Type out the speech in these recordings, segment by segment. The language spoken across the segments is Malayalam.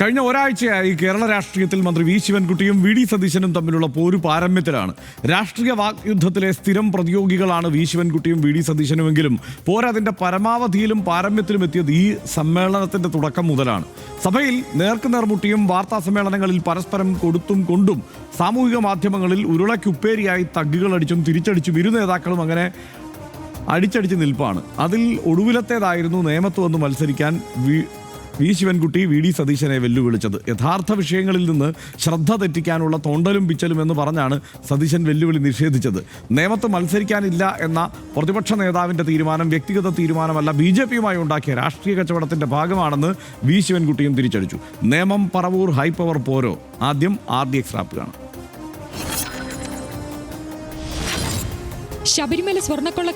കഴിഞ്ഞ ഒരാഴ്ചയായി കേരള രാഷ്ട്രീയത്തിൽ മന്ത്രി വി ശിവൻകുട്ടിയും വി ഡി സതീശനും തമ്മിലുള്ള പോരു പാരമ്യത്തിലാണ്. രാഷ്ട്രീയ വാഗ്യുദ്ധത്തിലെ സ്ഥിരം പ്രതിയോഗികളാണ് വി ശിവൻകുട്ടിയും വി ഡി സതീശനുമെങ്കിലും. പോരതിന്റെ പരമാവധിയിലും പാരമ്യത്തിലും എത്തിയത് ഈ സമ്മേളനത്തിന്റെ തുടക്കം മുതലാണ്. സഭയിൽ നേർക്കുനേർമുട്ടിയും വാർത്താ സമ്മേളനങ്ങളിൽ പരസ്പരം കൊടുത്തും കൊണ്ടും സാമൂഹിക മാധ്യമങ്ങളിൽ ഉരുളയ്ക്കുപ്പേരിയായി തഗ്ഗുകൾ അടിച്ചും തിരിച്ചടിച്ചും ഇരു നേതാക്കളും അങ്ങനെ അടിച്ചടിച്ച് നിൽപ്പാണ്. അതിൽ ഒടുവിലത്തേതായിരുന്നു നേമത്ത് വന്ന് മത്സരിക്കാൻ വി ശിവൻകുട്ടി വി ഡി സതീശനെ വെല്ലുവിളിച്ചത്. യഥാർത്ഥ വിഷയങ്ങളിൽ നിന്ന് ശ്രദ്ധ തെറ്റിക്കാനുള്ള തോണ്ടലും പിച്ചലും എന്ന് പറഞ്ഞാണ് സതീശൻ വെല്ലുവിളി നിഷേധിച്ചത്. നിയമത്ത് മത്സരിക്കാനില്ല എന്ന പ്രതിപക്ഷ നേതാവിന്റെ തീരുമാനം വ്യക്തിഗത തീരുമാനമല്ല ബി ജെ പിയുമായി ഉണ്ടാക്കിയ രാഷ്ട്രീയ കച്ചവടത്തിന്റെ ഭാഗമാണെന്ന് വി ശിവൻകുട്ടിയും തിരിച്ചടിച്ചു. നിയമം പറവൂർ ഹൈ പവർ പോരോ. ആദ്യം ആർ ഡി എക്സ് റാപ്പ് കാണാം ശബരിമല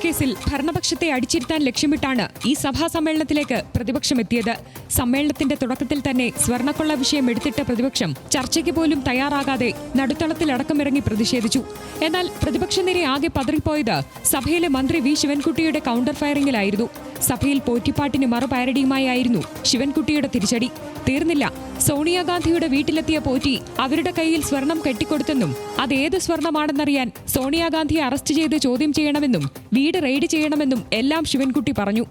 കേസിൽ ഭരണപക്ഷത്തെ അടിച്ചിരുത്താൻ ലക്ഷ്യമിട്ടാണ് ഈ സഭാ സമ്മേളനത്തിലേക്ക് പ്രതിപക്ഷം എത്തിയത്. സമ്മേളനത്തിന്റെ തുടക്കത്തിൽ തന്നെ സ്വർണക്കൊള്ള വിഷയം എടുത്തിട്ട പ്രതിപക്ഷം ചർച്ചയ്ക്ക് പോലും തയ്യാറാകാതെ നടുത്തളത്തിലടക്കമിറങ്ങി പ്രതിഷേധിച്ചു. എന്നാൽ പ്രതിപക്ഷ നിര ആകെ പതറിപ്പോയത് സഭയിലെ മന്ത്രി വി. ശിവൻകുട്ടിയുടെ കൗണ്ടർ ഫയറിംഗിലായിരുന്നു സഭയിൽ പോറ്റിപ്പാട്ടിന് മറുപാരടിയുമായായിരുന്നു ശിവൻകുട്ടിയുടെ തിരിച്ചടി. തീർന്നില്ല. സോണിയാഗാന്ധിയുടെ വീട്ടിലെത്തിയ പോറ്റി അവരുടെ കയ്യിൽ സ്വർണം കെട്ടിക്കൊടുത്തെന്നും അത് ഏത് സ്വർണമാണെന്നറിയാൻ സോണിയാഗാന്ധിയെ അറസ്റ്റ് ചെയ്ത് ചോദ്യം ചെയ്യണമെന്നും വീട് റെയ്ഡ് ചെയ്യണമെന്നും എല്ലാം ശിവൻകുട്ടി പറഞ്ഞു.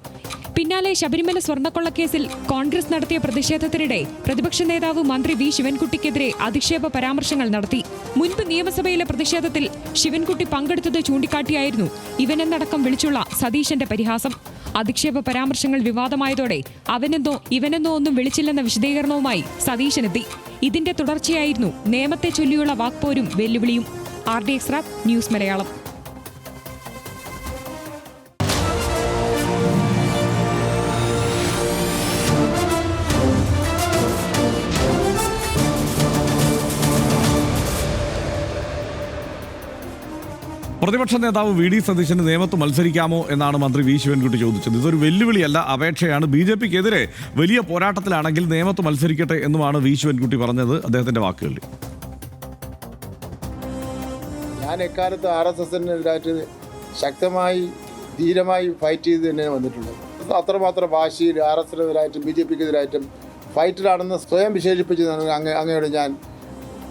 പിന്നാലെ ശബരിമല സ്വർണക്കൊള്ളക്കേസിൽ കോൺഗ്രസ് നടത്തിയ പ്രതിഷേധത്തിനിടെ പ്രതിപക്ഷ നേതാവ് മന്ത്രി വി ശിവൻകുട്ടിക്കെതിരെ അധിക്ഷേപ പരാമർശങ്ങൾ നടത്തി. മുൻപ് നിയമസഭയിലെ പ്രതിഷേധത്തിൽ ശിവൻകുട്ടി പങ്കെടുത്തത് ചൂണ്ടിക്കാട്ടിയായിരുന്നു ഇവനെന്നടക്കം വിളിച്ചുള്ള സതീശന്റെ പരിഹാസം. അധിക്ഷേപ പരാമർശങ്ങൾ വിവാദമായതോടെ അവനെന്തോ ഇവനെന്നോ ഒന്നും വിളിച്ചില്ലെന്ന വിശദീകരണവുമായി സതീശനെത്തി. ഇതിന്റെ തുടർച്ചയായിരുന്നു നിയമത്തെ ചൊല്ലിയുള്ള വാക്പോരും വെല്ലുവിളിയും. R D X rap news Malayalam. പ്രതിപക്ഷ നേതാവ് വി ഡി സതീശന് നിയമത്ത് മത്സരിക്കാമോ എന്നാണ് മന്ത്രി വി ശിവൻകുട്ടി ചോദിച്ചത്. ഇതൊരു വെല്ലുവിളിയല്ല അപേക്ഷയാണ്. ബി ജെ പിക്കെതിരെ വലിയ പോരാട്ടത്തിലാണെങ്കിൽ നിയമത്ത് മത്സരിക്കട്ടെ എന്നുമാണ് വി ശിവൻകുട്ടി പറഞ്ഞത് അദ്ദേഹത്തിന്റെ വാക്കുകളിൽ. ഞാൻ എക്കാലത്ത് ആർ എസ് എസിനെതിരായിട്ട് ശക്തമായി ധീരമായി ഫൈറ്റ് ചെയ്ത് തന്നെ വന്നിട്ടുള്ളത്. അത്രമാത്രം വാശിയിൽ ആർ എസ് എസിനെതിരായിട്ടും ബി ജെ പിക്കെതിരായിട്ടും ഫൈറ്ററാണെന്ന് സ്വയം വിശേഷിപ്പിച്ച് അങ്ങ അങ്ങയോട് ഞാൻ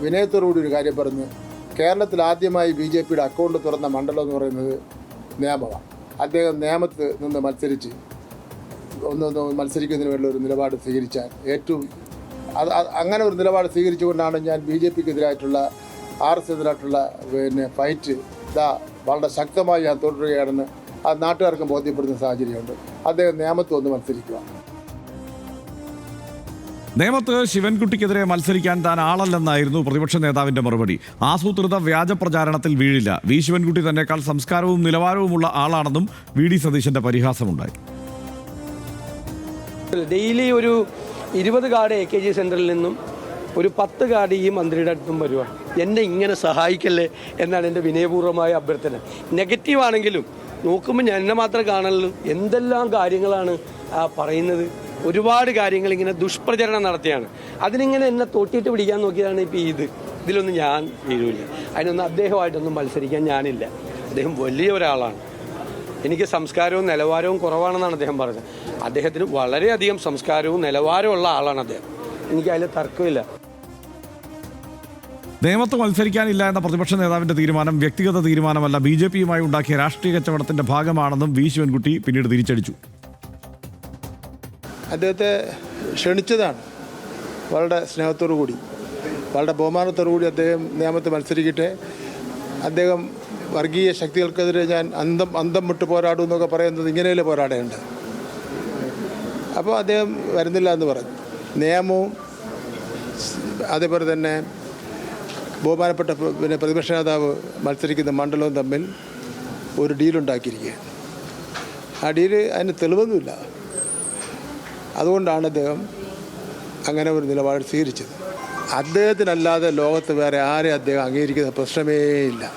വിനയത്തോടുകൂടി ഒരു കാര്യം പറഞ്ഞു കേരളത്തിൽ ആദ്യമായി ബി ജെ പിയുടെ അക്കൗണ്ട് തുറന്ന മണ്ഡലം എന്ന് പറയുന്നത് നിയമമാണ് അദ്ദേഹം നിയമത്ത് നിന്ന് മത്സരിച്ച് ഒന്ന് മത്സരിക്കുന്നതിന് വേണ്ടി ഒരു നിലപാട് സ്വീകരിച്ചാൽ ഏറ്റവും അത് അങ്ങനെ ഒരു നിലപാട് സ്വീകരിച്ചുകൊണ്ടാണ് ഞാൻ ബി ജെ പിക്കെതിരായിട്ടുള്ള ആർ എസ് എതിരായിട്ടുള്ള പിന്നെ ഫൈറ്റ് ഇതാ വളരെ ശക്തമായി ഞാൻ തുടരുകയാണെന്ന് ആ നാട്ടുകാർക്കും ബോധ്യപ്പെടുന്ന സാഹചര്യമുണ്ട്. അദ്ദേഹം നിയമത്ത് ഒന്ന് മത്സരിക്കുക. നേമത്ത് ശിവൻകുട്ടിക്കെതിരെ മത്സരിക്കാൻ താൻ ആളല്ലെന്നായിരുന്നു പ്രതിപക്ഷ നേതാവിന്റെ മറുപടി. ആസൂത്രിത വ്യാജ പ്രചാരണത്തിൽ വീഴില്ല. വി. ശിവൻകുട്ടി തന്നെക്കാൾ സംസ്കാരവും നിലവാരവുമുള്ള ആളാണെന്നും വി. ഡി. സതീശന്റെ പരിഹാസമുണ്ടായി. ഡെയിലി ഒരു ഇരുപത് കാർഡ് എ കെ ജി സെന്ററിൽ നിന്നും ഒരു പത്ത് കാർഡ് ഈ മന്ത്രിയുടെ അടുത്തും വരുവാണ് എന്നെ ഇങ്ങനെ സഹായിക്കല്ലേ എന്നാണ് എന്റെ വിനയപൂർവമായ അഭ്യർത്ഥന. നെഗറ്റീവ് ആണെങ്കിലും നോക്കുമ്പോൾ ഞാൻ എന്നെ മാത്രമേ കാണുള്ളൂ എന്തെല്ലാം കാര്യങ്ങളാണ് പറയുന്നത്? ഒരുപാട് കാര്യങ്ങൾ ഇങ്ങനെ ദുഷ്പ്രചരണം നടത്തിയാണ്. അതിനിങ്ങനെ എന്നെ തൊട്ടിട്ട് പിടിക്കാൻ നോക്കിയതാണ് ഇപ്പോൾ ഇത്. ഇതിലൊന്നും ഞാൻ വീഴില്ല. അതിനൊന്നും അദ്ദേഹമായിട്ടൊന്നും മത്സരിക്കാൻ ഞാനില്ല. അദ്ദേഹം വലിയ ഒരാളാണ്. എനിക്ക് സംസ്കാരവും നിലവാരവും കുറവാണെന്നാണ് അദ്ദേഹം പറഞ്ഞത്. അദ്ദേഹത്തിന് വളരെയധികം സംസ്കാരവും നിലവാരവും ഉള്ള ആളാണ് അദ്ദേഹം. എനിക്ക് അതിൽ തർക്കമില്ല. നേമത്ത് മത്സരിക്കാനില്ല എന്ന പ്രതിപക്ഷ നേതാവിന്റെ തീരുമാനം വ്യക്തിഗത തീരുമാനമല്ല. ബി ജെ പിയുമായി ഉണ്ടാക്കിയ രാഷ്ട്രീയ കച്ചവടത്തിന്റെ ഭാഗമാണെന്നും വി ശിവൻകുട്ടി പിന്നീട് തിരിച്ചടിച്ചു. അദ്ദേഹത്തെ ക്ഷണിച്ചതാണ്. വളരെ സ്നേഹത്തോടു കൂടി. വളരെ ബഹുമാനത്തോടു കൂടി അദ്ദേഹം നിയമത്ത് മത്സരിക്കട്ടെ. അദ്ദേഹം വർഗീയ ശക്തികൾക്കെതിരെ ഞാൻ അന്തം അന്തം വിട്ട് പോരാടും എന്നൊക്കെ പറയുന്നത് ഇങ്ങനെയല്ലേ പോരാടേണ്ടത്? അപ്പോൾ അദ്ദേഹം വരുന്നില്ല എന്ന് പറഞ്ഞു. നിയമവും അതേപോലെ തന്നെ ബഹുമാനപ്പെട്ട പിന്നെ പ്രതിപക്ഷ നേതാവ് മത്സരിക്കുന്ന മണ്ഡലവും തമ്മിൽ ഒരു ഡീലുണ്ടാക്കിയിരിക്കുകയാണ്. ആ ഡീൽ അതിന് തെളിവൊന്നുമില്ല. അതുകൊണ്ടാണ് അദ്ദേഹം അങ്ങനെ ഒരു നിലപാട് സ്വീകരിച്ചത്. അദ്ദേഹത്തിനല്ലാതെ ലോകത്ത് വേറെ ആരെ അദ്ദേഹം അംഗീകരിക്കുന്ന പ്രശ്നമേ ഇല്ല.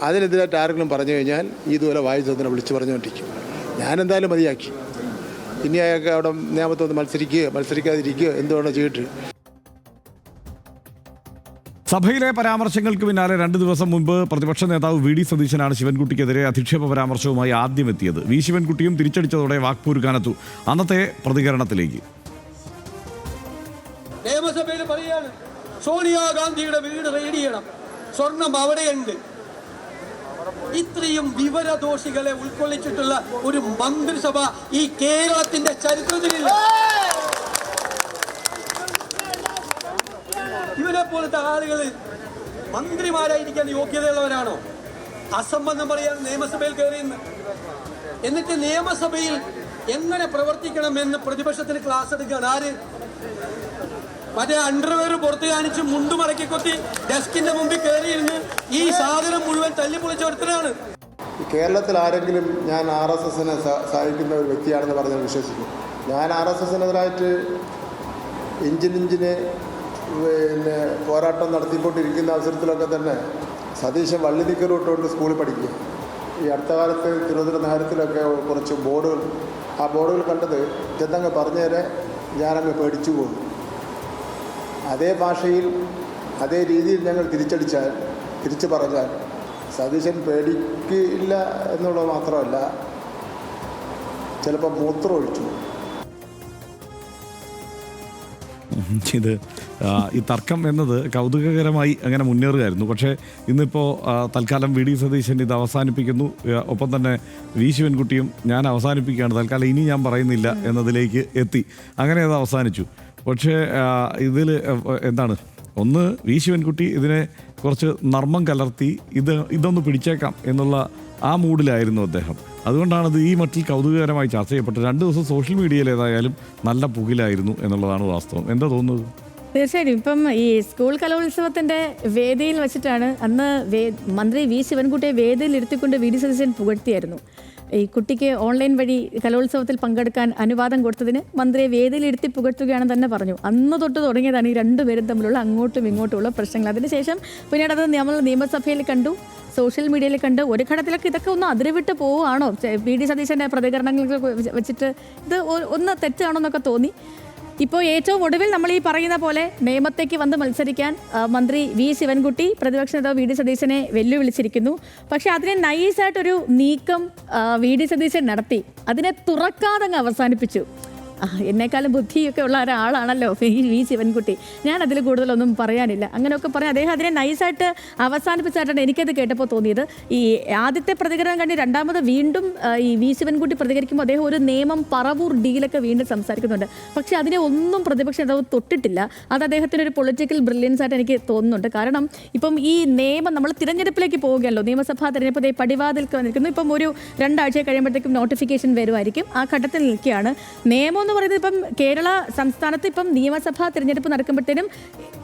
അതിനെതിരായിട്ട് ആരെങ്കിലും പറഞ്ഞു കഴിഞ്ഞാൽ ഇതുപോലെ വായു തന്നെ വിളിച്ചു പറഞ്ഞുകൊണ്ടിരിക്കും. ഞാനെന്തായാലും മതിയാക്കി. ഇനി അയാൾക്ക് അവിടെ നിയമത്തൊന്ന് മത്സരിക്കുകയോ മത്സരിക്കാതിരിക്കുകയോ എന്തുവേണോ ചെയ്തിട്ട്. സഭയിലെ പരാമർശങ്ങൾക്ക് പിന്നാലെ രണ്ട് ദിവസം മുമ്പ് പ്രതിപക്ഷ നേതാവ് വി ഡി സതീശനാണ് ശിവൻകുട്ടിക്കെതിരെ അധിക്ഷേപ പരാമർശവുമായി ആദ്യം എത്തിയത്. വി ശിവൻകുട്ടിയും തിരിച്ചടിച്ചതോടെ വാക്പൂര് കനത്തു. അന്നത്തെ പ്രതികരണത്തിലേക്ക്. സോണിയാഗാന്ധിയുടെ വീട് റെയ്ഡ് ചെയ്യണം. സ്വർണം അവിടെയുണ്ട്. ഇത്രയും വിവരദോഷികളെ ഉൾക്കൊള്ളിച്ചിട്ടുള്ള ഒരു മന്ത്രിസഭ ഈ കേരളത്തിന്റെ ചരിത്രത്തിലില്ല. ഇവരെ പോലത്തെ ആളുകൾ മന്ത്രിമാരായിരിക്കാൻ യോഗ്യതയുള്ളവരാണോ? അസംബന്ധം പറയാൻ നിയമസഭയിൽ കയറി എന്നിട്ട് നിയമസഭയിൽ എങ്ങനെ പ്രവർത്തിക്കണം എന്ന് പ്രതിപക്ഷത്തിന് ക്ലാസ് എടുക്കുകയാണ് ആര്? മറ്റേ അണ്ടർവെയർ പുറത്ത് കാണിച്ച് മുണ്ടു മടക്കിക്കൊത്തി ഡെസ്കിന്റെ മുമ്പിൽ കയറിയിരുന്ന് ഈ സാധനം മുഴുവൻ തല്ലി പൊളിച്ചെടുത്തതാണ് കേരളത്തിൽ ആരെങ്കിലും ഞാൻ ആർ എസ് എസിനെ സഹായിക്കുന്ന ഒരു വ്യക്തിയാണെന്ന് പറഞ്ഞാൽ വിശ്വസിക്കും. ഞാൻ ആർ എസ് എസിനെതിരായിട്ട് ഇഞ്ചിനിഞ്ചിന് പിന്നെ പോരാട്ടം നടത്തിക്കൊണ്ടിരിക്കുന്ന അവസരത്തിലൊക്കെ തന്നെ സതീശൻ വള്ളി സ്കൂളിൽ പഠിക്കുക ഈ അടുത്ത കാലത്ത് തിരുവനന്തപുരം നഗരത്തിലൊക്കെ കുറച്ച് ബോർഡുകൾ ആ ബോർഡുകൾ കണ്ടത് ചെന്നങ്ങ് പറഞ്ഞേരെ ഞാനങ്ങ് പേടിച്ചു പോകും അതേ ഭാഷയിൽ അതേ രീതിയിൽ ഞങ്ങൾ തിരിച്ചടിച്ചാൽ തിരിച്ചു പറഞ്ഞാൽ സതീശൻ പേടിക്കില്ല എന്നുള്ളത് മാത്രമല്ല ചിലപ്പോൾ മൂത്രം ഒഴിച്ചു ഇത് ഈ തർക്കം എന്നത് കൗതുകകരമായി അങ്ങനെ മുന്നേറുകയായിരുന്നു. പക്ഷേ ഇന്നിപ്പോൾ തൽക്കാലം വി ഡി സതീശൻ ഇത് അവസാനിപ്പിക്കുന്നു. ഒപ്പം തന്നെ വി ശിവൻകുട്ടിയും ഞാൻ അവസാനിപ്പിക്കുകയാണ്. തൽക്കാലം ഇനി ഞാൻ പറയുന്നില്ല എന്നതിലേക്ക് എത്തി. അങ്ങനെ അത് അവസാനിച്ചു. പക്ഷേ ഇതിൽ എന്താണ്? ഒന്ന് വി ശിവൻകുട്ടി ഇതിനെ കുറച്ച് നർമ്മം കലർത്തി ഇത് ഇതൊന്ന് പിടിച്ചേക്കാം എന്നുള്ള ആ മൂഡിലായിരുന്നു അദ്ദേഹം. അതുകൊണ്ടാണ് ഇത് ഈ മട്ടിൽ കൗതുകകരമായി ചർച്ച ചെയ്യപ്പെട്ടത്. രണ്ട് ദിവസം സോഷ്യൽ മീഡിയയിൽ ഏതായാലും നല്ല പുകിലായിരുന്നു എന്നുള്ളതാണ് വാസ്തവം. എന്താ തോന്നുന്നത്? തീർച്ചയായിട്ടും. ഇപ്പം ഈ സ്കൂൾ കലോത്സവത്തിന്റെ വേദിയിൽ വെച്ചിട്ടാണ് അന്ന് മന്ത്രി വി ശിവൻകുട്ടിയെ വേദിയിൽ ഇരുത്തിക്കൊണ്ട് വി ഡി സതീശൻ പുകഴ്ത്തിയായിരുന്നു. ഈ കുട്ടിക്ക് ഓൺലൈൻ വഴി കലോത്സവത്തിൽ പങ്കെടുക്കാൻ അനുവാദം കൊടുത്തതിന് മന്ത്രിയെ വേദിയിൽ ഇരുത്തി പുകഴ്ത്തുകയാണെന്ന് തന്നെ പറഞ്ഞു. അന്ന് തൊട്ട് തുടങ്ങിയതാണ് ഈ രണ്ടുപേരും തമ്മിലുള്ള അങ്ങോട്ടും ഇങ്ങോട്ടുമുള്ള പ്രശ്നങ്ങൾ. അതിനുശേഷം പിന്നീട് അത് നമ്മൾ നിയമസഭയിൽ കണ്ടു. സോഷ്യൽ മീഡിയയിൽ കണ്ട് ഒരു ഘട്ടത്തിലൊക്കെ ഇതൊക്കെ ഒന്ന് അതിരുവിട്ട് പോവുകയാണോ? V D. സതീശന്റെ പ്രതികരണങ്ങളൊക്കെ വെച്ചിട്ട് ഇത് ഒന്ന് തെറ്റാണോ എന്നൊക്കെ തോന്നി. ഇപ്പോൾ ഏറ്റവും ഒടുവിൽ നമ്മൾ ഈ പറയുന്ന പോലെ നിയമത്തേക്ക് വന്ന് മത്സരിക്കാൻ മന്ത്രി വി. ശിവൻകുട്ടി പ്രതിപക്ഷ നേതാവ് വി. ഡി. സതീശനെ വെല്ലുവിളിച്ചിരിക്കുന്നു. പക്ഷേ അതിനെ നൈസായിട്ടൊരു നീക്കം വി. ഡി. സതീശൻ നടത്തി. അതിനെ തുറക്കാതെ അവസാനിപ്പിച്ചു. എന്നെക്കാളും ബുദ്ധിയൊക്കെ ഉള്ള ഒരാളാണല്ലോ വി ശിവൻകുട്ടി. ഞാൻ അതിൽ കൂടുതലൊന്നും പറയാനില്ല. അങ്ങനെയൊക്കെ പറയാം അദ്ദേഹം അതിനെ നൈസായിട്ട് അവസാനിപ്പിച്ചായിട്ടാണ് എനിക്കത് കേട്ടപ്പോൾ തോന്നിയത്. ഈ ആദ്യത്തെ പ്രതികരണം കണ്ട് രണ്ടാമത് വീണ്ടും ഈ വി ശിവൻകുട്ടി പ്രതികരിക്കുമ്പോൾ അദ്ദേഹം ഒരു നിയമം പറവൂർ ഡീലൊക്കെ വീണ്ടും സംസാരിക്കുന്നുണ്ട്. പക്ഷേ അതിനെ ഒന്നും പ്രതിപക്ഷ നേതാവ് തൊട്ടിട്ടില്ല. അത് അദ്ദേഹത്തിന്റെ ഒരു പൊളിറ്റിക്കൽ ബ്രില്യൻസ് ആയിട്ട് എനിക്ക് തോന്നുന്നുണ്ട്. കാരണം ഇപ്പം ഈ നിയമം നമ്മൾ തിരഞ്ഞെടുപ്പിലേക്ക് പോവുകയല്ലോ നിയമസഭാ തിരഞ്ഞെടുപ്പ് പടിവാതിൽക്ക് വന്നിരിക്കുന്നു. ഇപ്പം ഒരു രണ്ടാഴ്ച കഴിയുമ്പോഴത്തേക്കും നോട്ടിഫിക്കേഷൻ വരുമായിരിക്കും. ആ ഘട്ടത്തിൽ നിൽക്കുകയാണ്. നിയമം എന്ന് പറയുന്നത് ഇപ്പം കേരള സംസ്ഥാനത്ത് ഇപ്പം നിയമസഭാ തിരഞ്ഞെടുപ്പ് നടക്കുമ്പോഴത്തേനും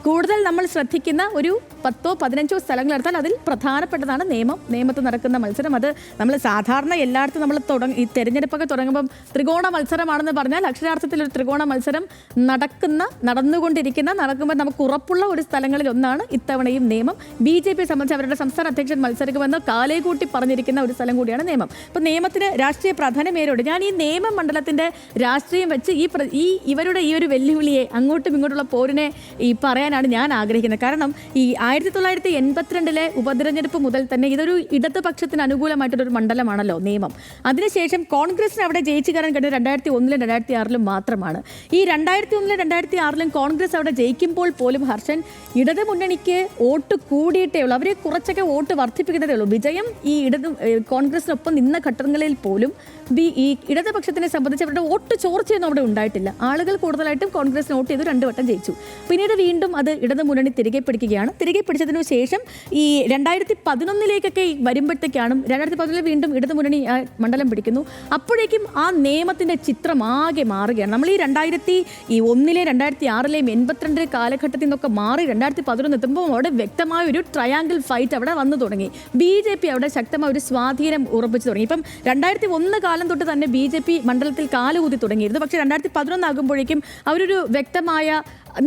കൂടുതൽ നമ്മൾ ശ്രദ്ധിക്കുന്ന ഒരു പത്തോ പതിനഞ്ചോ സ്ഥലങ്ങൾ എടുത്താൽ അതിൽ പ്രധാനപ്പെട്ടതാണ് നിയമം. നിയമത്ത് നടക്കുന്ന മത്സരം. അത് നമ്മൾ സാധാരണ എല്ലായിടത്തും നമ്മൾ തുടങ്ങി ഈ തെരഞ്ഞെടുപ്പൊക്കെ തുടങ്ങുമ്പം ത്രികോണ മത്സരമാണെന്ന് പറഞ്ഞാൽ അക്ഷരാർത്ഥത്തിൽ ഒരു ത്രികോണ മത്സരം നടക്കുന്ന നടന്നുകൊണ്ടിരിക്കുന്ന നടക്കുമ്പോൾ നമുക്ക് ഉറപ്പുള്ള ഒരു സ്ഥലങ്ങളിൽ ഒന്നാണ് ഇത്തവണയും നിയമം. ബി ജെ പി സംബന്ധിച്ച് അവരുടെ സംസ്ഥാന അധ്യക്ഷൻ മത്സരിക്കുമെന്ന് കാലേ കൂട്ടി പറഞ്ഞിരിക്കുന്ന ഒരു സ്ഥലം കൂടിയാണ് നിയമം. അപ്പോൾ നിയമത്തിന് രാഷ്ട്രീയ പ്രാധാന്യമേറുണ്ട് ഞാൻ ഈ നിയമ മണ്ഡലത്തിന്റെ രാഷ്ട്രീയം വെച്ച് ഈ ഈ ഇവരുടെ ഈ ഒരു വെല്ലുവിളിയെ അങ്ങോട്ടും ഇങ്ങോട്ടുള്ള പോരിനെ ഈ പറയാനാണ് ഞാൻ ആഗ്രഹിക്കുന്നത്. കാരണം ഈ ആയിരത്തി തൊള്ളായിരത്തി എൺപത്തിരണ്ടിലെ ഉപതെരഞ്ഞെടുപ്പ് മുതൽ തന്നെ ഇതൊരു ഇടതുപക്ഷത്തിന് അനുകൂലമായിട്ടൊരു മണ്ഡലമാണല്ലോ നിയമം. അതിനുശേഷം കോൺഗ്രസിന് അവിടെ ജയിച്ചു കയറാൻ കഴിഞ്ഞ രണ്ടായിരത്തി ഒന്നിലും രണ്ടായിരത്തി ആറിലും മാത്രമാണ്. ഈ രണ്ടായിരത്തി ഒന്നിലും രണ്ടായിരത്തി ആറിലും കോൺഗ്രസ് അവിടെ ജയിക്കുമ്പോൾ പോലും ഹർഷൻ ഇടതു മുന്നണിക്ക് വോട്ട് കൂടിയിട്ടേ ഉള്ളൂ. അവരെ കുറച്ചൊക്കെ വോട്ട് വർദ്ധിപ്പിക്കുന്നതേ ഉള്ളൂ. വിജയം ഈ ഇടതു കോൺഗ്രസിനൊപ്പം നിന്ന ഘട്ടങ്ങളിൽ പോലും ബി ഈ ഇടതുപക്ഷത്തിനെ സംബന്ധിച്ച് അവരുടെ വോട്ട് ചോർച്ചയൊന്നും അവിടെ ഉണ്ടായിട്ടില്ല. ആളുകൾ കൂടുതലായിട്ടും കോൺഗ്രസ് വോട്ട് ചെയ്തു രണ്ടു വട്ടം ജയിച്ചു. പിന്നീട് വീണ്ടും അത് ഇടത് മുന്നണി തിരികെ പിടിക്കുകയാണ്. തിരികെ പിടിച്ചതിനു ശേഷം ഈ രണ്ടായിരത്തി പതിനൊന്നിലേക്കൊക്കെ വരുമ്പോഴത്തേക്കാണ് രണ്ടായിരത്തി പതിനൊന്നിൽ വീണ്ടും ഇടതു മുന്നണി മണ്ഡലം പിടിക്കുന്നു. അപ്പോഴേക്കും ആ നിയമത്തിന്റെ ചിത്രം ആകെ മാറുകയാണ്. നമ്മൾ ഈ രണ്ടായിരത്തി ഈ ഒന്നിലെ രണ്ടായിരത്തി ആറിലെയും എൺപത്തിരണ്ടിലെ കാലഘട്ടത്തിൽ നിന്നൊക്കെ മാറി രണ്ടായിരത്തി പതിനൊന്ന് എത്തുമ്പോൾ അവിടെ വ്യക്തമായ ഒരു ട്രയാങ്കിൾ ഫൈറ്റ് അവിടെ വന്നു തുടങ്ങി. ബി ജെ പി അവിടെ ശക്തമായ ഒരു സ്വാധീനം ഉറപ്പിച്ചു തുടങ്ങി. ഇപ്പം രണ്ടായിരത്തി ഒന്ന് കാലം തൊട്ട് തന്നെ ബി ജെ പി മണ്ഡലത്തിൽ കാലുകൂതി തുടങ്ങിയിരുന്നു. പക്ഷേ രണ്ടായിരത്തി പതിനൊന്നാകുമ്പോഴേക്കും അവരൊരു വ്യക്തമായ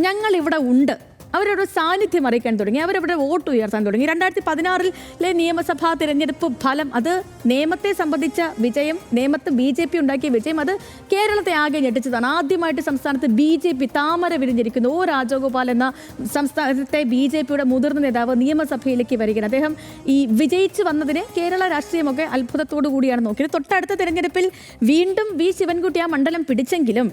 ഞങ്ങൾ ഇവിടെ ഉണ്ട്. അവരുടെ സാന്നിധ്യം അറിയിക്കാൻ തുടങ്ങി. അവരവരുടെ വോട്ട് ഉയർത്താൻ തുടങ്ങി. രണ്ടായിരത്തി പതിനാറിലെ നിയമസഭാ തിരഞ്ഞെടുപ്പ് ഫലം അത് നിയമത്തെ സംബന്ധിച്ച വിജയം നിയമത്ത് ബി ജെ പി ഉണ്ടാക്കിയ വിജയം അത് കേരളത്തെ ആകെ ഞെട്ടിച്ചതാണ്. ആദ്യമായിട്ട് സംസ്ഥാനത്ത് ബി ജെ പി താമര വിരിഞ്ഞിരിക്കുന്നു. ഒ രാജഗോപാൽ എന്ന സംസ്ഥാനത്തെ ബി ജെ പിയുടെ മുതിർന്ന നേതാവ് നിയമസഭയിലേക്ക് വരികയാണ്. അദ്ദേഹം ഈ വിജയിച്ചു വന്നതിനെ കേരള രാഷ്ട്രീയമൊക്കെ അത്ഭുതത്തോടു കൂടിയാണ് നോക്കിയത്. തൊട്ടടുത്ത തിരഞ്ഞെടുപ്പിൽ വീണ്ടും വി ശിവൻകുട്ടി ആ മണ്ഡലം പിടിച്ചെങ്കിലും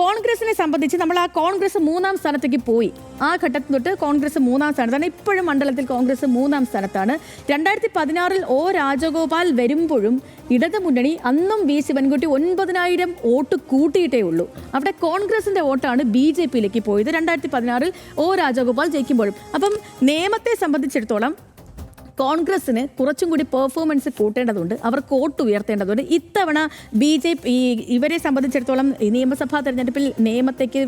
കോൺഗ്രസിനെ സംബന്ധിച്ച് നമ്മൾ ആ കോൺഗ്രസ് മൂന്നാം സ്ഥാനത്തേക്ക് പോയി. ആ ഘട്ടത്തിൽ തൊട്ട് കോൺഗ്രസ് മൂന്നാം സ്ഥാനത്താണ്. ഇപ്പോഴും മണ്ഡലത്തിൽ കോൺഗ്രസ് മൂന്നാം സ്ഥാനത്താണ്. രണ്ടായിരത്തി പതിനാറിൽ ഒ രാജഗോപാൽ വരുമ്പോഴും ഇടത് മുന്നണി അന്നും വി ശിവൻകുട്ടി ഒൻപതിനായിരം വോട്ട് കൂട്ടിയിട്ടേ ഉള്ളൂ. അവിടെ കോൺഗ്രസിന്റെ വോട്ടാണ് ബി ജെ പിയിലേക്ക് പോയത് രണ്ടായിരത്തി പതിനാറിൽ ഒ രാജഗോപാൽ ജയിക്കുമ്പോഴും. അപ്പം നിയമത്തെ സംബന്ധിച്ചിടത്തോളം കോൺഗ്രസിന് കുറച്ചും കൂടി പെർഫോമൻസ് കൂട്ടേണ്ടതുണ്ട് അവർ കോട്ട് ഉയർത്തേണ്ടതുണ്ട്. ഇത്തവണ ബി ജെ പി ഇവരെ സംബന്ധിച്ചിടത്തോളം നിയമസഭാ തെരഞ്ഞെടുപ്പിൽ നിയമത്തേക്ക്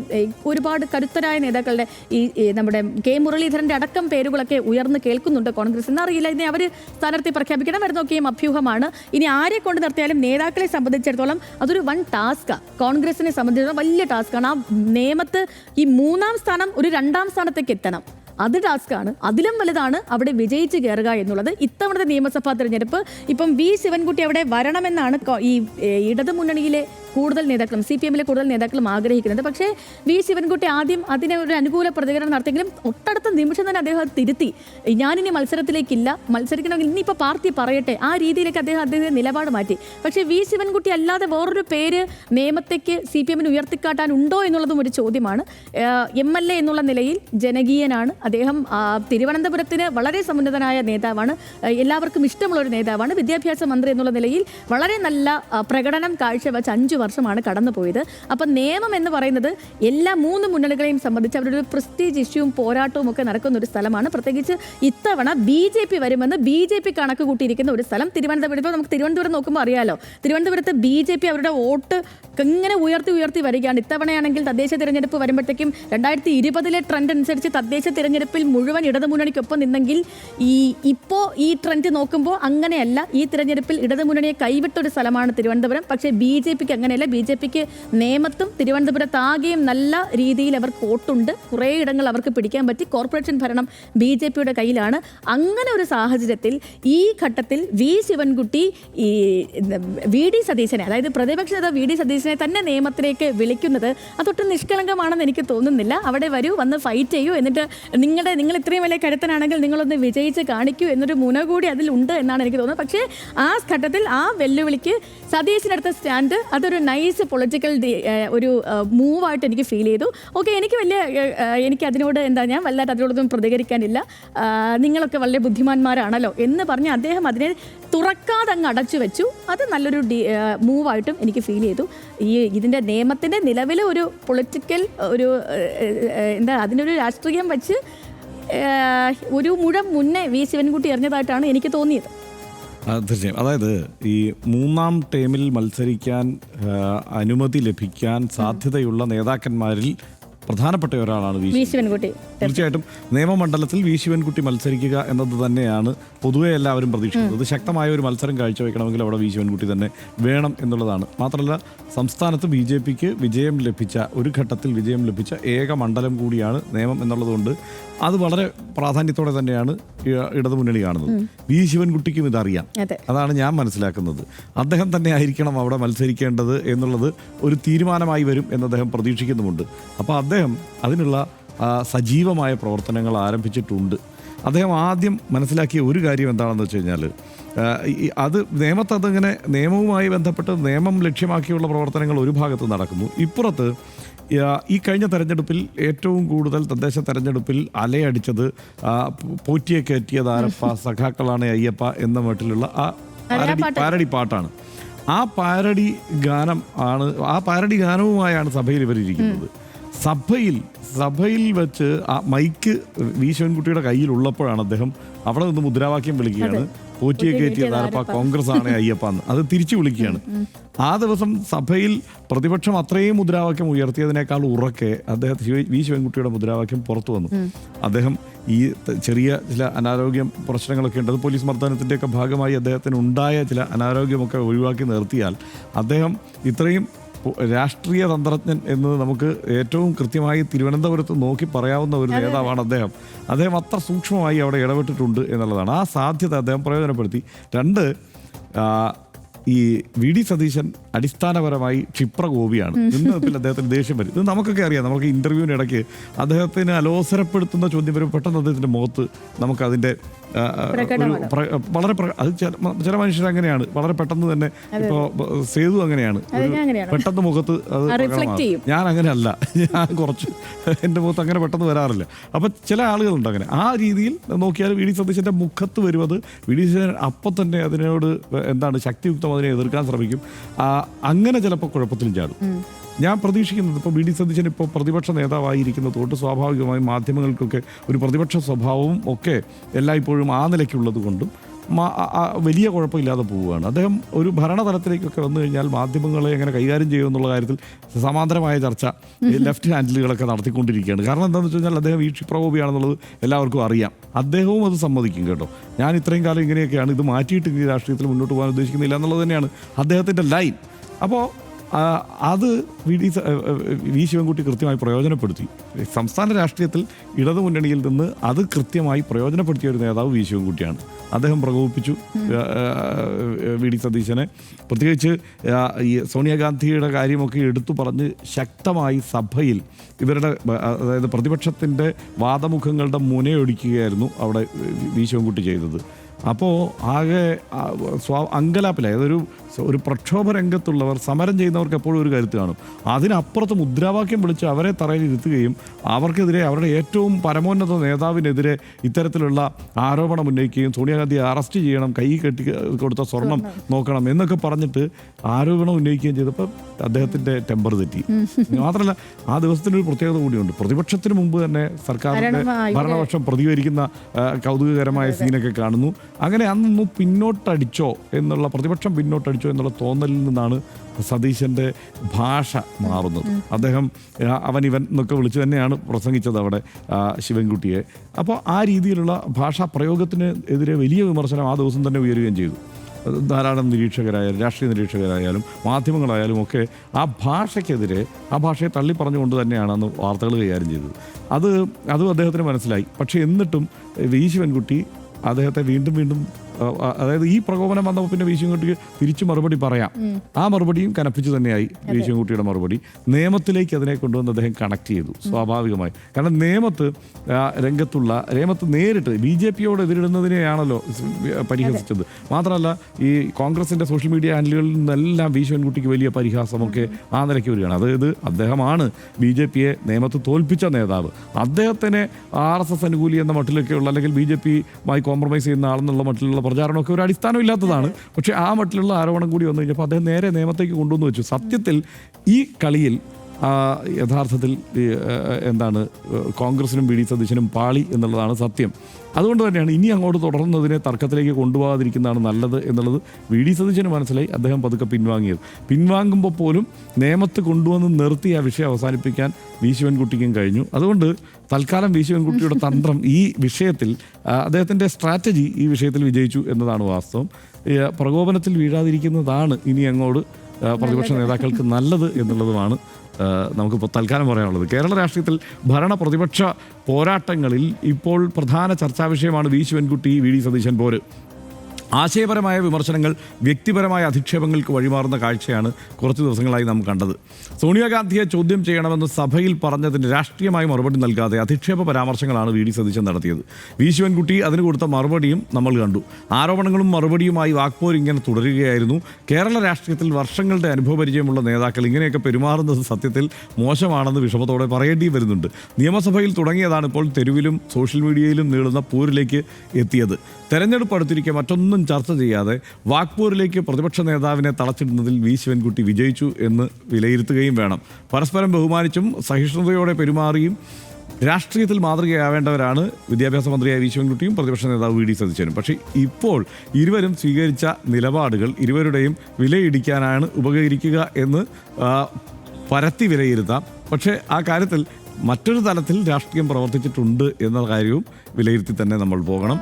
ഒരുപാട് കരുത്തരായ നേതാക്കളുടെ ഈ ഈ നമ്മുടെ കെ മുരളീധരന്റെ അടക്കം പേരുകളൊക്കെ ഉയർന്ന് കേൾക്കുന്നുണ്ട് കോൺഗ്രസ്. എന്നറിയില്ല ഇനി അവർ സ്ഥാനാർത്ഥി പ്രഖ്യാപിക്കണം വരുന്നൊക്കെയും അഭ്യൂഹമാണ്. ഇനി ആരെ കൊണ്ട് നിർത്തിയാലും നേതാക്കളെ സംബന്ധിച്ചിടത്തോളം അതൊരു വൺ ടാസ്ക്കാണ് കോൺഗ്രസിനെ സംബന്ധിച്ചിടത്തോളം വലിയ ടാസ്ക്കാണ്. ആ നിയമത്ത് ഈ മൂന്നാം സ്ഥാനം ഒരു രണ്ടാം സ്ഥാനത്തേക്ക് എത്തണം. അത് ടാസ്ക്കാണ്. അതിലും വലുതാണ് അവിടെ വിജയിച്ച് കയറുക എന്നുള്ളത്. ഇത്തവണത്തെ നിയമസഭാ തെരഞ്ഞെടുപ്പ് ഇപ്പം വി ശിവൻകുട്ടി അവിടെ വരണമെന്നാണ് ഈ ഇടതുമുന്നണിയിലെ ഇടതു മുന്നണിയിലെ കൂടുതൽ നേതാക്കളും സി പി എമ്മിലെ കൂടുതൽ നേതാക്കളും ആഗ്രഹിക്കുന്നത്. പക്ഷേ വി. ശിവൻകുട്ടി ആദ്യം അതിനെ ഒരു അനുകൂല പ്രതികരണം നടത്തിയെങ്കിലും ഒട്ടടുത്ത നിമിഷം തന്നെ അദ്ദേഹം തിരുത്തി. ഞാനിനി മത്സരത്തിലേക്കില്ല. മത്സരിക്കണമെങ്കിൽ ഇനിയിപ്പോൾ പാർട്ടി പറയട്ടെ. ആ രീതിയിലേക്ക് അദ്ദേഹം അദ്ദേഹം നിലപാട് മാറ്റി. പക്ഷേ വി. ശിവൻകുട്ടി അല്ലാതെ വേറൊരു പേര് നിയമത്തേക്ക് സി പി എമ്മിന് ഉയർത്തിക്കാട്ടാനുണ്ടോ എന്നുള്ളതും ഒരു ചോദ്യമാണ്. എം എൽ എ എന്നുള്ള നിലയിൽ ജനകീയനാണ്. അദ്ദേഹം തിരുവനന്തപുരത്തിന് വളരെ സമുന്നതനായ നേതാവാണ്. എല്ലാവർക്കും ഇഷ്ടമുള്ള ഒരു നേതാവാണ്. വിദ്യാഭ്യാസ മന്ത്രി എന്നുള്ള നിലയിൽ വളരെ നല്ല പ്രകടനം കാഴ്ചവെച്ച അഞ്ചു വർഷമാണ് കടന്നുപോയത് അപ്പം നിയമം എന്ന് പറയുന്നത് എല്ലാ മൂന്ന് മുന്നണികളെയും സംബന്ധിച്ച് അവരുടെ ഒരു പ്രസ്റ്റീജ് ഇഷ്യൂവും പോരാട്ടവും ഒക്കെ നടക്കുന്ന ഒരു സ്ഥലമാണ്. പ്രത്യേകിച്ച് ഇത്തവണ ബി ജെ പി വരുമെന്ന് ബി ജെ പി കണക്ക് കൂട്ടിയിരിക്കുന്ന ഒരു സ്ഥലം തിരുവനന്തപുരം ഇപ്പോൾ നമുക്ക് തിരുവനന്തപുരം നോക്കുമ്പോൾ അറിയാലോ തിരുവനന്തപുരത്ത് ബി ജെ പി അവരുടെ വോട്ട് എങ്ങനെ ഉയർത്തി ഉയർത്തി വരികയാണ്. ഇത്തവണയാണെങ്കിൽ തദ്ദേശ തിരഞ്ഞെടുപ്പ് വരുമ്പോഴത്തേക്കും രണ്ടായിരത്തി ഇരുപതിലെ ട്രെൻഡ് അനുസരിച്ച് തദ്ദേശ തിരഞ്ഞെടുപ്പിൽ മുഴുവൻ ഇടതുമുന്നണിക്കൊപ്പം നിന്നെങ്കിൽ ഈ ഇപ്പോൾ ഈ ട്രെൻഡ് നോക്കുമ്പോൾ അങ്ങനെയല്ല. ഈ തിരഞ്ഞെടുപ്പിൽ ഇടതുമുന്നണിയെ കൈവിട്ട ഒരു സ്ഥലമാണ് തിരുവനന്തപുരം. പക്ഷേ ബി ജെ പിക്ക് അങ്ങനെയല്ല ബി ജെ പിക്ക് നേമത്തും തിരുവനന്തപുരത്താകെയും നല്ല രീതിയിൽ അവർക്ക് വോട്ടുണ്ട്. കുറേ ഇടങ്ങൾ അവർക്ക് പിടിക്കാൻ പറ്റി. കോർപ്പറേഷൻ ഭരണം ബി ജെ പിയുടെ കയ്യിലാണ്. അങ്ങനെ ഒരു സാഹചര്യത്തിൽ ഈ ഘട്ടത്തിൽ വി ശിവൻകുട്ടി ഈ വി ഡി സതീശനെ അതായത് പ്രതിപക്ഷ നേതാവ് വി ഡി സതീശനെ തന്നെ നിയമത്തിലേക്ക് വിളിക്കുന്നത് അതൊട്ടും നിഷ്കളങ്കമാണെന്ന് എനിക്ക് തോന്നുന്നില്ല. അവിടെ വരൂ വന്ന് ഫൈറ്റ് ചെയ്യൂ എന്നിട്ട് നിങ്ങളുടെ നിങ്ങൾ ഇത്രയും വലിയ കരുത്തനാണെങ്കിൽ നിങ്ങളൊന്ന് വിജയിച്ച് കാണിക്കൂ എന്നൊരു മുന കൂടി അതിലുണ്ട് എന്നാണ് എനിക്ക് തോന്നുന്നത്. പക്ഷേ ആ ഘട്ടത്തിൽ ആ വെല്ലുവിളിക്ക് സതീശിനടുത്ത സ്റ്റാൻഡ് അതൊരു നൈസ് പൊളിറ്റിക്കൽ ഒരു മൂവായിട്ട് എനിക്ക് ഫീൽ ചെയ്തു. ഓക്കെ എനിക്ക് വലിയ എനിക്ക് അതിനോട് എന്താ ഞാൻ വല്ലാതെ അതിനോടൊന്നും പ്രതികരിക്കാനില്ല. നിങ്ങളൊക്കെ വളരെ ബുദ്ധിമാന്മാരാണല്ലോ എന്ന് പറഞ്ഞ് അദ്ദേഹം അതിനെ തുറക്കാതെ അങ്ങ് അടച്ചു വെച്ചു. അത് നല്ലൊരു ഡി മൂവായിട്ടും എനിക്ക് ഫീൽ ചെയ്തു. ഈ ഇതിന്റെ നിയമത്തിന്റെ നിലവിലെ ഒരു പൊളിറ്റിക്കൽ ഒരു എന്താ അതിനൊരു രാഷ്ട്രീയം വെച്ച് ഒരു മുഴം മുന്നേ വി. ശിവൻകുട്ടി എറിഞ്ഞതായിട്ടാണ് എനിക്ക് തോന്നിയത്. തീർച്ചയായും. അതായത് ഈ മൂന്നാം ടേമിൽ മത്സരിക്കാൻ അനുമതി ലഭിക്കാൻ സാധ്യതയുള്ള നേതാക്കന്മാരിൽ പ്രധാനപ്പെട്ട ഒരാളാണ് വി ശിവൻകുട്ടി. തീർച്ചയായിട്ടും നിയമമണ്ഡലത്തിൽ വി ശിവൻകുട്ടി മത്സരിക്കുക എന്നത് തന്നെയാണ് പൊതുവെ എല്ലാവരും പ്രതീക്ഷിക്കുന്നത്. ശക്തമായ ഒരു മത്സരം കാഴ്ചവെക്കണമെങ്കിൽ അവിടെ വി ശിവൻകുട്ടി തന്നെ വേണം എന്നുള്ളതാണ്. മാത്രമല്ല സംസ്ഥാനത്ത് ബി ജെ പിക്ക് വിജയം ലഭിച്ച ഒരു ഘട്ടത്തിൽ വിജയം ലഭിച്ച ഏക മണ്ഡലം കൂടിയാണ് നിയമം എന്നുള്ളതുകൊണ്ട് അത് വളരെ പ്രാധാന്യത്തോടെ തന്നെയാണ് ഇടതുമുന്നണി കാണുന്നത്. വി ശിവൻകുട്ടിക്കും ഇതറിയാം. അതാണ് ഞാൻ മനസ്സിലാക്കുന്നത്. അദ്ദേഹം തന്നെ ആയിരിക്കണം അവിടെ മത്സരിക്കേണ്ടത് എന്നുള്ളത് ഒരു തീരുമാനമായി വരും എന്ന് അദ്ദേഹം പ്രതീക്ഷിക്കുന്നുമുണ്ട്. അപ്പോൾ അദ്ദേഹം അതിനുള്ള സജീവമായ പ്രവർത്തനങ്ങൾ ആരംഭിച്ചിട്ടുണ്ട്. അദ്ദേഹം ആദ്യം മനസ്സിലാക്കിയ ഒരു കാര്യം എന്താണെന്ന് വെച്ച് കഴിഞ്ഞാൽ അത് നിയമത്ത് അതിങ്ങനെ നിയമവുമായി ബന്ധപ്പെട്ട് നിയമം ലക്ഷ്യമാക്കിയുള്ള പ്രവർത്തനങ്ങൾ ഒരു ഭാഗത്ത് നടക്കുന്നു. ഇപ്പുറത്ത് ഈ കഴിഞ്ഞ തെരഞ്ഞെടുപ്പിൽ ഏറ്റവും കൂടുതൽ തദ്ദേശ തെരഞ്ഞെടുപ്പിൽ അലയടിച്ചത് പോറ്റിയെ കയറ്റിയത് ആരപ്പ സഖാക്കളാണ് അയ്യപ്പ എന്ന മട്ടിലുള്ള ആ പാരടി പാരടി പാട്ടാണ്. ആ പാരടി ഗാനം ആണ് ആ പാരടി ഗാനവുമായാണ് സഭയിൽ ഇവരിയ്ക്കുന്നത് സഭയിൽ സഭയിൽ വെച്ച് ആ മൈക്ക് വി ശിവൻകുട്ടിയുടെ കയ്യിലുള്ളപ്പോഴാണ് അദ്ദേഹം അവിടെ നിന്ന് മുദ്രാവാക്യം വിളിക്കുകയാണ്. പോറ്റിയെ കയറ്റിയ താരപ്പ കോൺഗ്രസ് ആണ് അയ്യപ്പ എന്ന് അത് തിരിച്ചു വിളിക്കുകയാണ്. ആ ദിവസം സഭയിൽ പ്രതിപക്ഷം അത്രയും മുദ്രാവാക്യം ഉയർത്തിയതിനേക്കാൾ ഉറക്കെ അദ്ദേഹം വി ശിവൻകുട്ടിയുടെ മുദ്രാവാക്യം പുറത്തു വന്നു. അദ്ദേഹം ഈ ചെറിയ ചില അനാരോഗ്യ പ്രശ്നങ്ങളൊക്കെ ഉണ്ട്. അത് പോലീസ് മർദ്ദനത്തിന്റെയൊക്കെ ഭാഗമായി അദ്ദേഹത്തിന് ഉണ്ടായ ചില അനാരോഗ്യമൊക്കെ ഒഴിവാക്കി നിർത്തിയാൽ അദ്ദേഹം ഇത്രയും രാഷ്ട്രീയ തന്ത്രജ്ഞൻ എന്ന് നമുക്ക് ഏറ്റവും കൃത്യമായി തിരുവനന്തപുരത്ത് നോക്കി പറയാവുന്ന ഒരു നേതാവാണ് അദ്ദേഹം. അദ്ദേഹം അത്ര സൂക്ഷ്മമായി അവിടെ ഇടപെട്ടിട്ടുണ്ട് എന്നുള്ളതാണ്. ആ സാധ്യത അദ്ദേഹം പ്രയോജനപ്പെടുത്തി. രണ്ട് ഈ വി ഡി സതീശൻ അടിസ്ഥാനപരമായി ക്ഷിപ്രകോപിയാണ്. ഇന്ന് പിന്നെ അദ്ദേഹത്തിന് ദേഷ്യം വരും. ഇത് നമുക്കൊക്കെ അറിയാം. നമുക്ക് ഇന്റർവ്യൂവിന് ഇടയ്ക്ക് അദ്ദേഹത്തിന് അലോസരപ്പെടുത്തുന്ന ചോദ്യം വരും. പെട്ടെന്ന് അദ്ദേഹത്തിന്റെ മുഖത്ത് നമുക്ക് അതിന്റെ വളരെ അത് ചില മനുഷ്യർ അങ്ങനെയാണ്. വളരെ പെട്ടെന്ന് തന്നെ ഇപ്പൊ സേതു അങ്ങനെയാണ്. പെട്ടെന്ന് മുഖത്ത് അത്. ഞാൻ അങ്ങനെയല്ല. ഞാൻ കുറച്ച് എന്റെ മുഖത്ത് അങ്ങനെ പെട്ടെന്ന് വരാറില്ല. അപ്പം ചില ആളുകളുണ്ട് അങ്ങനെ. ആ രീതിയിൽ നോക്കിയാൽ വി ഡി സതീശന്റെ മുഖത്ത് വരുന്നത് വി ഡി സതീശൻ അപ്പം തന്നെ അതിനോട് എന്താണ് ശക്തിയുക്തം അതിനെ എതിർക്കാൻ ശ്രമിക്കും. ആ, അങ്ങനെ ചിലപ്പോൾ കുഴപ്പത്തിൽ ചാടും. ഞാൻ പ്രതീക്ഷിക്കുന്നത് ഇപ്പോൾ ബി ഡി സതീശൻ ഇപ്പോൾ പ്രതിപക്ഷ നേതാവായിരിക്കുന്നത് തൊട്ട് സ്വാഭാവികമായും മാധ്യമങ്ങൾക്കൊക്കെ ഒരു പ്രതിപക്ഷ സ്വഭാവവും ഒക്കെ എല്ലായ്പ്പോഴും ആ നിലയ്ക്കുള്ളത് കൊണ്ടും വലിയ കുഴപ്പമില്ലാതെ പോവുകയാണ്. അദ്ദേഹം ഒരു ഭരണതലത്തിലേക്കൊക്കെ വന്നു കഴിഞ്ഞാൽ മാധ്യമങ്ങളെ എങ്ങനെ കൈകാര്യം ചെയ്യും എന്നുള്ള കാര്യത്തിൽ സമാന്തരമായ ചർച്ച ലെഫ്റ്റ് ഹാൻഡിലുകളൊക്കെ നടത്തിക്കൊണ്ടിരിക്കുകയാണ്. കാരണം എന്താണെന്ന് വെച്ച് കഴിഞ്ഞാൽ അദ്ദേഹം ഈ ക്ഷിപ്രകോപിയാണെന്നുള്ളത് എല്ലാവർക്കും അറിയാം. അദ്ദേഹവും അത് സമ്മതിക്കും കേട്ടോ. ഞാൻ ഇത്രയും കാലം ഇങ്ങനെയൊക്കെയാണ് ഇത് മാറ്റിയിട്ട് ഈ രാഷ്ട്രീയത്തിൽ മുന്നോട്ട് പോകാൻ ഉദ്ദേശിക്കുന്നില്ല എന്നുള്ളത് തന്നെയാണ് അദ്ദേഹത്തിന്റെ ലൈൻ. അപ്പോൾ അത് വി ഡി വി ശിവൻകുട്ടി കൃത്യമായി പ്രയോജനപ്പെടുത്തി. സംസ്ഥാന രാഷ്ട്രീയത്തിൽ ഇടതു മുന്നണിയിൽ നിന്ന് അത് കൃത്യമായി പ്രയോജനപ്പെടുത്തിയ ഒരു നേതാവ് വി ശിവൻകുട്ടിയാണ്. അദ്ദേഹം പ്രകോപിപ്പിച്ചു. വി ഡി സതീശനെ. പ്രത്യേകിച്ച് ഈ സോണിയാഗാന്ധിയുടെ കാര്യമൊക്കെ എടുത്തു പറഞ്ഞ് ശക്തമായി സഭയിൽ ഇവരുടെ അതായത് പ്രതിപക്ഷത്തിന്റെ വാദമുഖങ്ങളുടെ മുനയൊടിക്കുകയായിരുന്നു അവിടെ വി ശിവൻകുട്ടി ചെയ്തത്. അപ്പോൾ ആകെ സ്വാ അങ്കലാപ്പിലായി. അതൊരു ഒരു പ്രക്ഷോഭ രംഗത്തുള്ളവർ സമരം ചെയ്യുന്നവർക്ക് എപ്പോഴും ഒരു കരുത്ത് കാണും. അതിനപ്പുറത്ത് മുദ്രാവാക്യം വിളിച്ച് അവരെ തറയിൽ ഇരുത്തുകയും അവർക്കെതിരെ അവരുടെ ഏറ്റവും പരമോന്നത നേതാവിനെതിരെ ഇത്തരത്തിലുള്ള ആരോപണം ഉന്നയിക്കുകയും സോണിയാഗാന്ധിയെ അറസ്റ്റ് ചെയ്യണം കൈ കെട്ടി കൊടുത്ത സ്വർണം നോക്കണം എന്നൊക്കെ പറഞ്ഞിട്ട് ആരോപണം ഉന്നയിക്കുകയും ചെയ്തപ്പോൾ അദ്ദേഹത്തിന്റെ ടെമ്പർ തെറ്റി. മാത്രമല്ല ആ ദിവസത്തിനൊരു പ്രത്യേകത കൂടിയുണ്ട്. പ്രതിപക്ഷത്തിന് മുമ്പ് തന്നെ സർക്കാരിന്റെ ഭരണപക്ഷം പ്രതികരിക്കുന്ന കൗതുകകരമായ സീനൊക്കെ കാണുന്നു. അങ്ങനെ അന്നൊന്നും പിന്നോട്ടടിച്ചോ എന്നുള്ള പ്രതിപക്ഷം പിന്നോട്ടടിച്ചോ എന്നുള്ള തോന്നലിൽ നിന്നാണ് സതീശന്റെ ഭാഷ മാറുന്നത്. അദ്ദേഹം അവൻ ഇവൻ എന്നൊക്കെ വിളിച്ചു തന്നെയാണ് പ്രസംഗിച്ചത് അവിടെ ശിവൻകുട്ടിയെ. അപ്പോൾ ആ രീതിയിലുള്ള ഭാഷാ പ്രയോഗത്തിന് എതിരെ വലിയ വിമർശനം ആ ദിവസം തന്നെ ഉയരുകയും ചെയ്തു. ധാരാളം നിരീക്ഷകരായാലും രാഷ്ട്രീയ നിരീക്ഷകരായാലും മാധ്യമങ്ങളായാലും ഒക്കെ ആ ഭാഷയ്ക്കെതിരെ ആ ഭാഷയെ തള്ളി പറഞ്ഞുകൊണ്ട് തന്നെയാണ് അന്ന് വാർത്തകൾ കൈകാര്യം ചെയ്തത്. അത് അതും അദ്ദേഹത്തിന് മനസ്സിലായി. പക്ഷേ എന്നിട്ടും വി ശിവൻകുട്ടി അദ്ദേഹത്തെ വീണ്ടും വീണ്ടും അതായത് ഈ പ്രകോപനം വന്നപ്പോൾ പിന്നെ വീശുംകുട്ടിക്ക് തിരിച്ചു മറുപടി പറയാം. ആ മറുപടിയും കനപ്പിച്ചു തന്നെയായി വീശുംകുട്ടിയുടെ മറുപടി. നിയമത്തിലേക്ക് അതിനെ കൊണ്ടുവന്ന് അദ്ദേഹം കണക്ട് ചെയ്തു സ്വാഭാവികമായി. കാരണം നിയമത്ത് രംഗത്തുള്ള രേമത്ത് നേരിട്ട് ബി ജെ പിയോട് എതിരിടുന്നതിനെയാണല്ലോ പരിഹസിച്ചത്. മാത്രമല്ല ഈ കോൺഗ്രസിന്റെ സോഷ്യൽ മീഡിയ ഹാൻഡിലുകളിൽ നിന്നെല്ലാം വി ശിവൻകുട്ടിക്ക് വലിയ പരിഹാസമൊക്കെ ആ നിലയ്ക്ക് വരികയാണ്. അതായത് അദ്ദേഹമാണ് ബി ജെ പിയെ നിയമത്ത് തോൽപ്പിച്ച നേതാവ്. അദ്ദേഹത്തിനെ ആർ എസ് എസ് അനുകൂലി എന്ന മട്ടിലൊക്കെയുള്ള അല്ലെങ്കിൽ ബി ജെ പിയുമായി കോംപ്രമൈസ് ചെയ്യുന്ന ആളെന്നുള്ള മട്ടിലുള്ള പ്രചാരണമൊക്കെ ഒരു അടിസ്ഥാനമില്ലാത്തതാണ് പക്ഷേ ആ മട്ടിലുള്ള ആരോപണം കൂടി വന്നു കഴിഞ്ഞപ്പോൾ അദ്ദേഹം നേരെ നിയമത്തേക്ക് കൊണ്ടുവന്ന് വെച്ചു. സത്യത്തിൽ ഈ കളിയിൽ യഥാർത്ഥത്തിൽ എന്താണ് കോൺഗ്രസിനും വി ഡി സതീശനും പാളി എന്നുള്ളതാണ് സത്യം. അതുകൊണ്ട് തന്നെയാണ് ഇനി അങ്ങോട്ട് തുടർന്നതിനെ തർക്കത്തിലേക്ക് കൊണ്ടുപോകാതിരിക്കുന്നതാണ് നല്ലത് എന്നുള്ളത് വി ഡി സതീശന് മനസ്സിലായി. അദ്ദേഹം പതുക്കെ പിൻവാങ്ങിയത്. പിൻവാങ്ങുമ്പോൾ പോലും നിയമത്ത് കൊണ്ടുവന്ന് നിർത്തി ആ വിഷയം അവസാനിപ്പിക്കാൻ വി ശിവൻകുട്ടിക്കും കഴിഞ്ഞു. അതുകൊണ്ട് തൽക്കാലം വി ശിവൻകുട്ടിയുടെ തന്ത്രം ഈ വിഷയത്തിൽ അദ്ദേഹത്തിന്റെ സ്ട്രാറ്റജി ഈ വിഷയത്തിൽ വിജയിച്ചു എന്നതാണ് വാസ്തവം. പ്രകോപനത്തിൽ വീഴാതിരിക്കുന്നതാണ് ഇനി അങ്ങോട്ട് പ്രതിപക്ഷ നേതാക്കൾക്ക് നല്ലത് എന്നുള്ളതുമാണ് നമുക്ക് നമുക്കിപ്പോൾ തൽക്കാലം പറയാനുള്ളത്. കേരള രാഷ്ട്രീയത്തിൽ ഭരണ പ്രതിപക്ഷ പോരാട്ടങ്ങളിൽ ഇപ്പോൾ പ്രധാന ചർച്ചാ വിഷയമാണ് V Sivankutty V. D. Satheesan പോര്. ആശയപരമായ വിമർശനങ്ങൾ വ്യക്തിപരമായ അധിക്ഷേപങ്ങൾക്ക് വഴിമാറുന്ന കാഴ്ചയാണ് കുറച്ച് ദിവസങ്ങളായി നാം കണ്ടത്. സോണിയാഗാന്ധിയെ ചോദ്യം ചെയ്യണമെന്ന് സഭയിൽ പറഞ്ഞതിന് രാഷ്ട്രീയമായി മറുപടി നൽകാതെ അധിക്ഷേപ പരാമർശങ്ങളാണ് വി ഡി സതീശൻ നടത്തിയത്. വി ശിവൻകുട്ടി അതിന് കൊടുത്ത മറുപടിയും നമ്മൾ കണ്ടു. ആരോപണങ്ങളും മറുപടിയുമായി വാക്പോർ ഇങ്ങനെ തുടരുകയായിരുന്നു. കേരള രാഷ്ട്രീയത്തിൽ വർഷങ്ങളുടെ അനുഭവപരിചയമുള്ള നേതാക്കൾ ഇങ്ങനെയൊക്കെ പെരുമാറുന്നത് സത്യത്തിൽ മോശമാണെന്ന് വിഷമത്തോടെ പറയേണ്ടി വരുന്നുണ്ട്. നിയമസഭയിൽ തുടങ്ങിയതാണ് ഇപ്പോൾ തെരുവിലും സോഷ്യൽ മീഡിയയിലും നീളുന്ന പോരിലേക്ക് എത്തിയത്. തെരഞ്ഞെടുപ്പ് അടുത്തിരിക്കെ മറ്റൊന്നും ചർച്ച ചെയ്യാതെ വാഗ്പൂരിലേക്ക് പ്രതിപക്ഷ നേതാവിനെ തളച്ചിടുന്നതിൽ വി ശിവൻകുട്ടി വിജയിച്ചു എന്ന് വിലയിരുത്തുകയും വേണം. പരസ്പരം ബഹുമാനിച്ചും സഹിഷ്ണുതയോടെ പെരുമാറിയും രാഷ്ട്രീയത്തിൽ മാതൃകയാവേണ്ടവരാണ് വിദ്യാഭ്യാസ മന്ത്രിയായ വി ശിവൻകുട്ടിയും പ്രതിപക്ഷ നേതാവ് വി ഡി സതീശനും. പക്ഷേ ഇപ്പോൾ ഇരുവരും സ്വീകരിച്ച നിലപാടുകൾ ഇരുവരുടെയും വിലയിടിക്കാനാണ് ഉപകരിക്കുക എന്ന് പരത്തി വിലയിരുത്താം. പക്ഷേ ആ കാര്യത്തിൽ മറ്റൊരു തലത്തിൽ രാഷ്ട്രീയം പ്രവർത്തിച്ചിട്ടുണ്ട് എന്ന കാര്യവും വിലയിരുത്തി തന്നെ നമ്മൾ പോകണം.